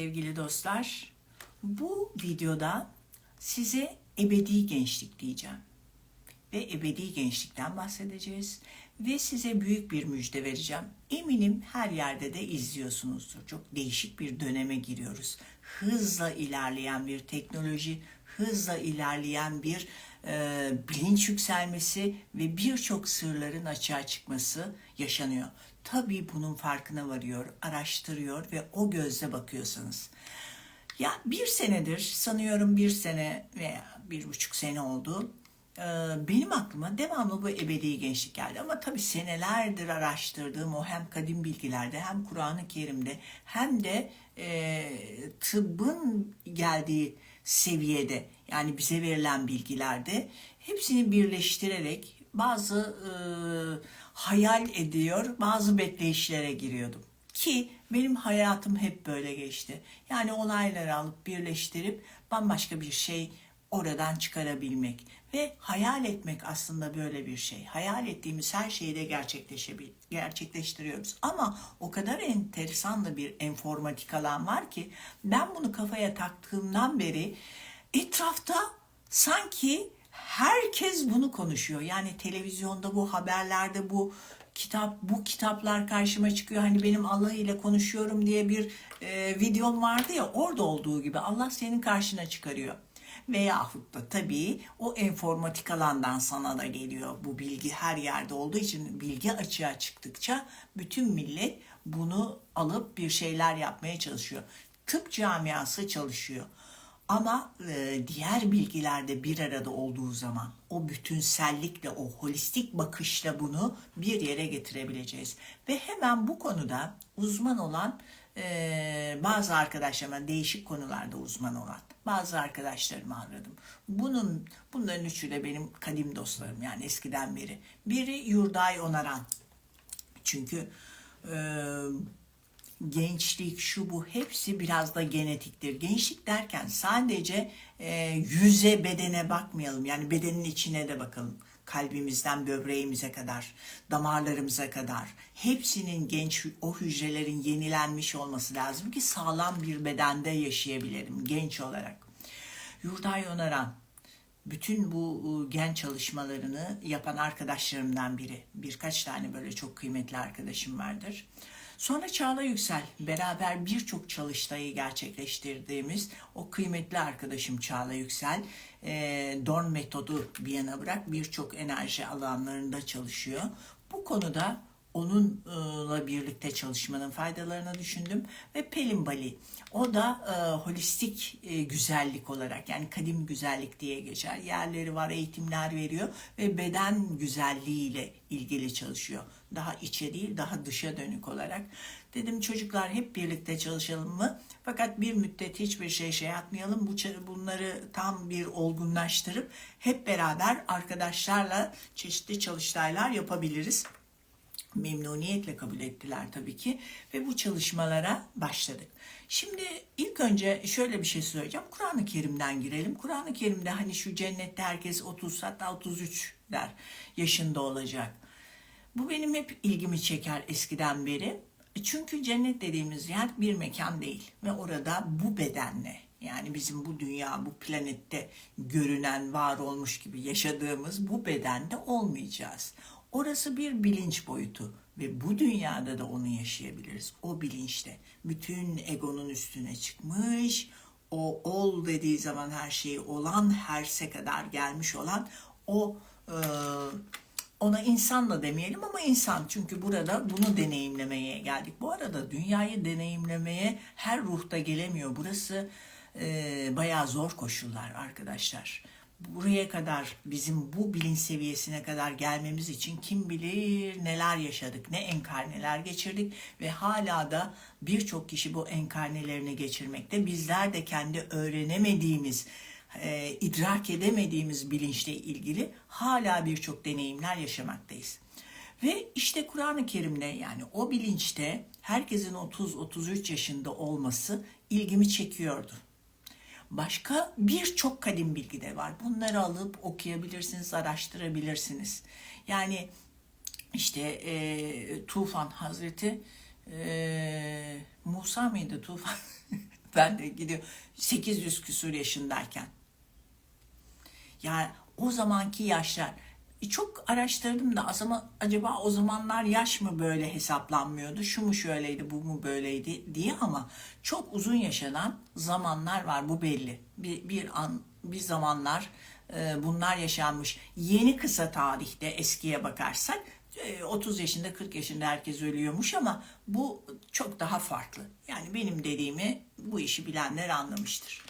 sevgili dostlar. Bu videoda size ebedi gençlik diyeceğim. Ve ebedi gençlikten bahsedeceğiz. Ve size büyük bir müjde vereceğim. Eminim her yerde de izliyorsunuzdur. Çok değişik bir döneme giriyoruz. Hızla ilerleyen bir teknoloji, hızla ilerleyen bir e, bilinç yükselmesi ve birçok sırların açığa çıkması yaşanıyor. Tabii bunun farkına varıyor, araştırıyor ve o gözle bakıyorsanız. Ya bir senedir sanıyorum bir sene veya bir buçuk sene oldu. Ee, Benim aklıma devamlı bu ebedi gençlik geldi. Ama tabii senelerdir araştırdığım o hem kadim bilgilerde hem Kur'an-ı Kerim'de hem de e, tıbbın geldiği seviyede yani bize verilen bilgilerde hepsini birleştirerek bazı e, hayal ediyor, bazı bekleyişlere giriyordum. Ki benim hayatım hep böyle geçti. Yani olayları alıp birleştirip bambaşka bir şey oradan çıkarabilmek ve hayal etmek aslında böyle bir şey. Hayal ettiğimiz her şeyi de gerçekleştiriyoruz. Ama o kadar enteresan da bir enformatik alan var ki ben bunu kafaya taktığımdan beri etrafta sanki herkes bunu konuşuyor. Yani televizyonda bu haberlerde bu kitap bu kitaplar karşıma çıkıyor. Hani benim Allah ile konuşuyorum diye bir e, videom vardı ya orada olduğu gibi Allah senin karşına çıkarıyor. Veyahut da tabii o enformatik alandan sana da geliyor. Bu bilgi her yerde olduğu için bilgi açığa çıktıkça bütün millet bunu alıp bir şeyler yapmaya çalışıyor. Tıp camiası çalışıyor. Ama e, diğer bilgilerde bir arada olduğu zaman o bütünsellikle, o holistik bakışla bunu bir yere getirebileceğiz. Ve hemen bu konuda uzman olan e, bazı arkadaşlarıma değişik konularda uzman olan bazı arkadaşlarımı aradım. Bunun bunların üçü de benim kadim dostlarım yani eskiden beri. Biri Yurday Onaran. Çünkü e, gençlik şu bu hepsi biraz da genetiktir. Gençlik derken sadece e, yüze bedene bakmayalım. Yani bedenin içine de bakalım. Kalbimizden böbreğimize kadar, damarlarımıza kadar hepsinin genç o hücrelerin yenilenmiş olması lazım ki sağlam bir bedende yaşayabilirim genç olarak. Yurday Onaran bütün bu gen çalışmalarını yapan arkadaşlarımdan biri. Birkaç tane böyle çok kıymetli arkadaşım vardır. Sonra Çağla Yüksel, beraber birçok çalıştayı gerçekleştirdiğimiz o kıymetli arkadaşım Çağla Yüksel, e, Dorn metodu bir yana bırak birçok enerji alanlarında çalışıyor. Bu konuda onunla birlikte çalışmanın faydalarını düşündüm ve Pelin Bali. O da e, holistik e, güzellik olarak yani kadim güzellik diye geçer. Yerleri var, eğitimler veriyor ve beden güzelliğiyle ilgili çalışıyor. Daha içe değil, daha dışa dönük olarak. Dedim çocuklar hep birlikte çalışalım mı? Fakat bir müddet hiçbir şey şey yapmayalım. Bu bunları tam bir olgunlaştırıp hep beraber arkadaşlarla çeşitli çalıştaylar yapabiliriz memnuniyetle kabul ettiler tabii ki ve bu çalışmalara başladık. Şimdi ilk önce şöyle bir şey söyleyeceğim. Kur'an-ı Kerim'den girelim. Kur'an-ı Kerim'de hani şu cennette herkes 30 hatta 33 der yaşında olacak. Bu benim hep ilgimi çeker eskiden beri. Çünkü cennet dediğimiz yer bir mekan değil ve orada bu bedenle yani bizim bu dünya, bu planette görünen, var olmuş gibi yaşadığımız bu bedende olmayacağız. Orası bir bilinç boyutu ve bu dünyada da onu yaşayabiliriz. O bilinçte bütün egonun üstüne çıkmış, o ol dediği zaman her şeyi olan, herse kadar gelmiş olan o e, ona insan da demeyelim ama insan çünkü burada bunu deneyimlemeye geldik. Bu arada dünyayı deneyimlemeye her ruhta gelemiyor. Burası e, bayağı zor koşullar arkadaşlar buraya kadar bizim bu bilinç seviyesine kadar gelmemiz için kim bilir neler yaşadık, ne enkarneler geçirdik ve hala da birçok kişi bu enkarnelerini geçirmekte. Bizler de kendi öğrenemediğimiz, e, idrak edemediğimiz bilinçle ilgili hala birçok deneyimler yaşamaktayız. Ve işte Kur'an-ı Kerim'de yani o bilinçte herkesin 30-33 yaşında olması ilgimi çekiyordu. Başka birçok kadim bilgi de var. Bunları alıp okuyabilirsiniz, araştırabilirsiniz. Yani işte e, Tufan Hazreti e, Musa mıydı Tufan? ben de gidiyor 800 küsur yaşındayken. Yani o zamanki yaşlar çok araştırdım da ama acaba o zamanlar yaş mı böyle hesaplanmıyordu? Şu mu şöyleydi, bu mu böyleydi diye ama çok uzun yaşanan zamanlar var bu belli. Bir, bir an bir zamanlar e, bunlar yaşanmış. Yeni kısa tarihte eskiye bakarsak e, 30 yaşında 40 yaşında herkes ölüyormuş ama bu çok daha farklı. Yani benim dediğimi bu işi bilenler anlamıştır.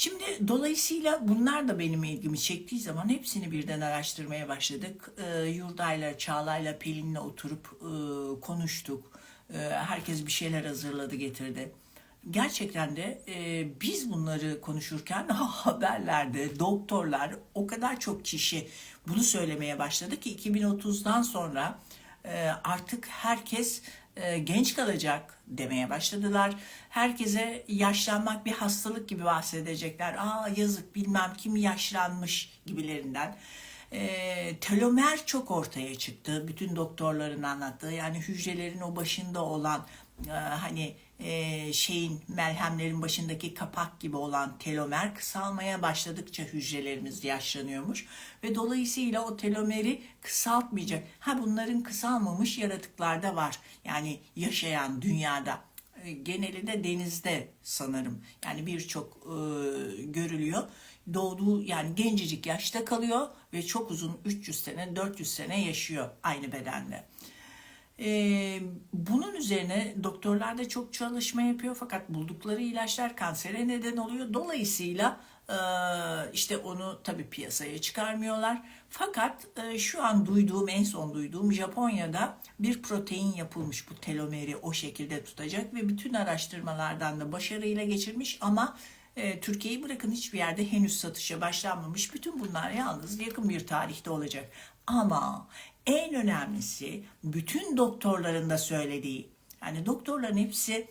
Şimdi dolayısıyla bunlar da benim ilgimi çektiği zaman hepsini birden araştırmaya başladık. E, Yurdayla, Çağla'yla, Pelin'le oturup e, konuştuk. E, herkes bir şeyler hazırladı getirdi. Gerçekten de e, biz bunları konuşurken haberlerde doktorlar o kadar çok kişi bunu söylemeye başladı ki 2030'dan sonra e, artık herkes genç kalacak demeye başladılar. Herkese yaşlanmak bir hastalık gibi bahsedecekler. Aa yazık bilmem kim yaşlanmış gibilerinden. E, telomer çok ortaya çıktı. Bütün doktorların anlattığı yani hücrelerin o başında olan e, hani e, şeyin melhemlerin başındaki kapak gibi olan telomer kısalmaya başladıkça hücrelerimiz yaşlanıyormuş ve dolayısıyla o telomeri kısaltmayacak. Ha bunların kısalmamış yaratıklar da var. Yani yaşayan dünyada e, geneli de denizde sanırım. Yani birçok e, görülüyor. Doğduğu yani gencecik yaşta kalıyor ve çok uzun 300 sene 400 sene yaşıyor aynı bedende. Ee, bunun üzerine doktorlar da çok çalışma yapıyor fakat buldukları ilaçlar kansere neden oluyor. Dolayısıyla e, işte onu tabii piyasaya çıkarmıyorlar. Fakat e, şu an duyduğum, en son duyduğum Japonya'da bir protein yapılmış bu telomeri o şekilde tutacak ve bütün araştırmalardan da başarıyla geçirmiş ama e, Türkiye'yi bırakın hiçbir yerde henüz satışa başlanmamış. Bütün bunlar yalnız yakın bir tarihte olacak. Ama en önemlisi bütün doktorların da söylediği yani doktorların hepsi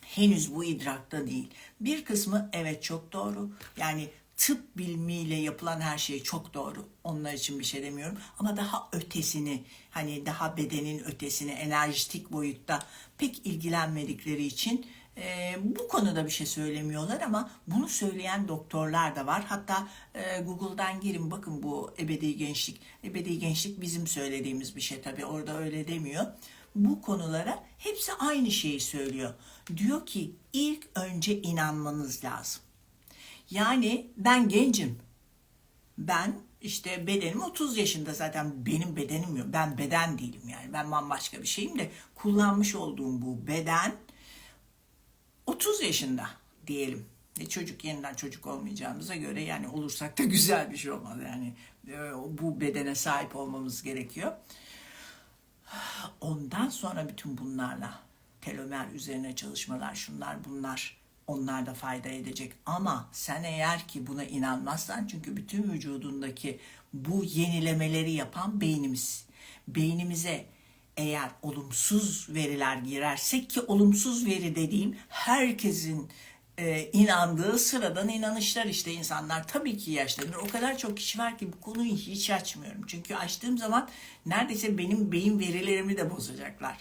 henüz bu idrakta değil. Bir kısmı evet çok doğru. Yani tıp bilimiyle yapılan her şey çok doğru. Onlar için bir şey demiyorum. Ama daha ötesini hani daha bedenin ötesini enerjistik boyutta pek ilgilenmedikleri için e, bu konuda bir şey söylemiyorlar ama bunu söyleyen doktorlar da var. Hatta e, Google'dan girin bakın bu ebedi gençlik. Ebedi gençlik bizim söylediğimiz bir şey tabii orada öyle demiyor. Bu konulara hepsi aynı şeyi söylüyor. Diyor ki ilk önce inanmanız lazım. Yani ben gencim. Ben işte bedenim 30 yaşında zaten benim bedenim yok. Ben beden değilim yani. Ben bambaşka bir şeyim de kullanmış olduğum bu beden 30 yaşında diyelim. E çocuk yeniden çocuk olmayacağımıza göre yani olursak da güzel bir şey olmaz. Yani e, bu bedene sahip olmamız gerekiyor. Ondan sonra bütün bunlarla telomer üzerine çalışmalar şunlar bunlar onlar da fayda edecek. Ama sen eğer ki buna inanmazsan çünkü bütün vücudundaki bu yenilemeleri yapan beynimiz. Beynimize eğer olumsuz veriler girersek ki olumsuz veri dediğim herkesin e, inandığı sıradan inanışlar işte insanlar tabii ki yaşlanır. O kadar çok kişi var ki bu konuyu hiç açmıyorum. Çünkü açtığım zaman neredeyse benim beyin verilerimi de bozacaklar.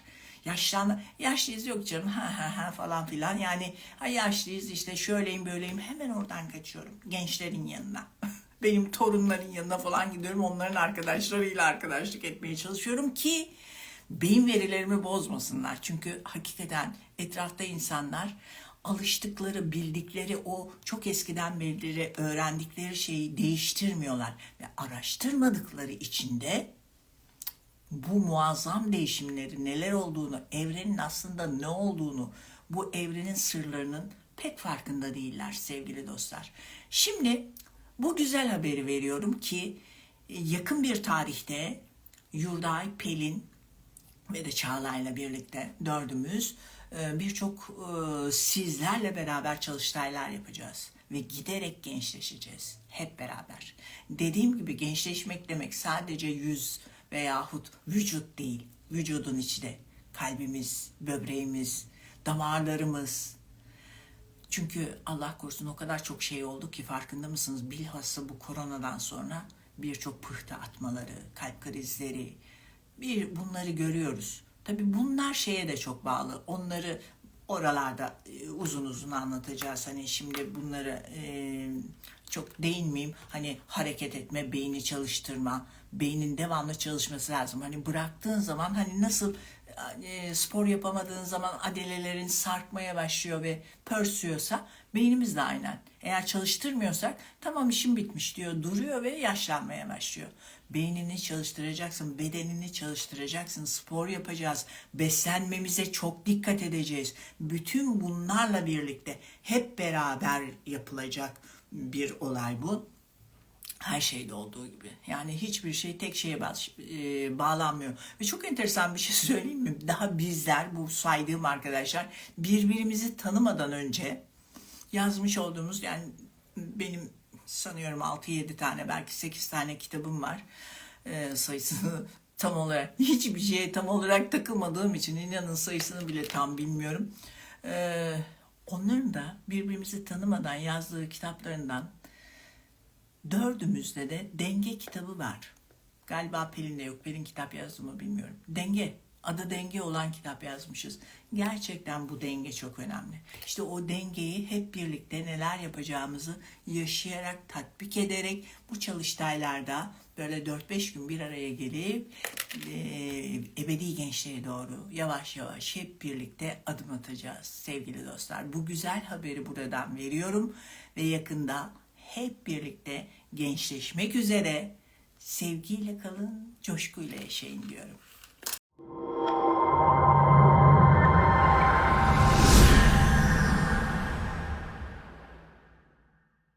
Yaşlan, yaşlıyız yok canım ha ha ha falan filan yani ha yaşlıyız işte şöyleyim böyleyim hemen oradan kaçıyorum gençlerin yanına. Benim torunların yanına falan gidiyorum onların arkadaşlarıyla arkadaşlık etmeye çalışıyorum ki beyin verilerimi bozmasınlar. Çünkü hakikaten etrafta insanlar alıştıkları, bildikleri o çok eskiden beri öğrendikleri şeyi değiştirmiyorlar ve araştırmadıkları için de bu muazzam değişimleri neler olduğunu, evrenin aslında ne olduğunu, bu evrenin sırlarının pek farkında değiller sevgili dostlar. Şimdi bu güzel haberi veriyorum ki yakın bir tarihte Yurday, Pelin ve de Çağla'yla birlikte dördümüz e, birçok e, sizlerle beraber çalıştaylar yapacağız ve giderek gençleşeceğiz hep beraber. Dediğim gibi gençleşmek demek sadece yüz veyahut vücut değil, vücudun içi de kalbimiz, böbreğimiz, damarlarımız. Çünkü Allah korusun o kadar çok şey oldu ki farkında mısınız? Bilhassa bu koronadan sonra birçok pıhtı atmaları, kalp krizleri, bir bunları görüyoruz. Tabii bunlar şeye de çok bağlı. Onları oralarda e, uzun uzun anlatacağız. Hani şimdi bunları e, çok değinmeyeyim. Hani hareket etme, beyni çalıştırma, beynin devamlı çalışması lazım. Hani bıraktığın zaman hani nasıl e, spor yapamadığın zaman adelelerin sarkmaya başlıyor ve pörsüyorsa beynimiz de aynen. Eğer çalıştırmıyorsak tamam işim bitmiş diyor, duruyor ve yaşlanmaya başlıyor. Beynini çalıştıracaksın, bedenini çalıştıracaksın, spor yapacağız, beslenmemize çok dikkat edeceğiz. Bütün bunlarla birlikte hep beraber yapılacak bir olay bu her şeyde olduğu gibi. Yani hiçbir şey tek şeye e, bağlanmıyor. Ve çok enteresan bir şey söyleyeyim mi? Daha bizler, bu saydığım arkadaşlar birbirimizi tanımadan önce yazmış olduğumuz yani benim sanıyorum 6-7 tane belki 8 tane kitabım var. E, sayısını tam olarak hiçbir şeye tam olarak takılmadığım için inanın sayısını bile tam bilmiyorum. E, onların da birbirimizi tanımadan yazdığı kitaplarından Dördümüzde de denge kitabı var. Galiba Pelin'de yok. Pelin kitap yazdı mı bilmiyorum. Denge. Adı denge olan kitap yazmışız. Gerçekten bu denge çok önemli. İşte o dengeyi hep birlikte neler yapacağımızı yaşayarak, tatbik ederek bu çalıştaylarda böyle 4-5 gün bir araya gelip e, ebedi gençliğe doğru yavaş yavaş hep birlikte adım atacağız sevgili dostlar. Bu güzel haberi buradan veriyorum ve yakında hep birlikte gençleşmek üzere sevgiyle kalın, coşkuyla yaşayın diyorum.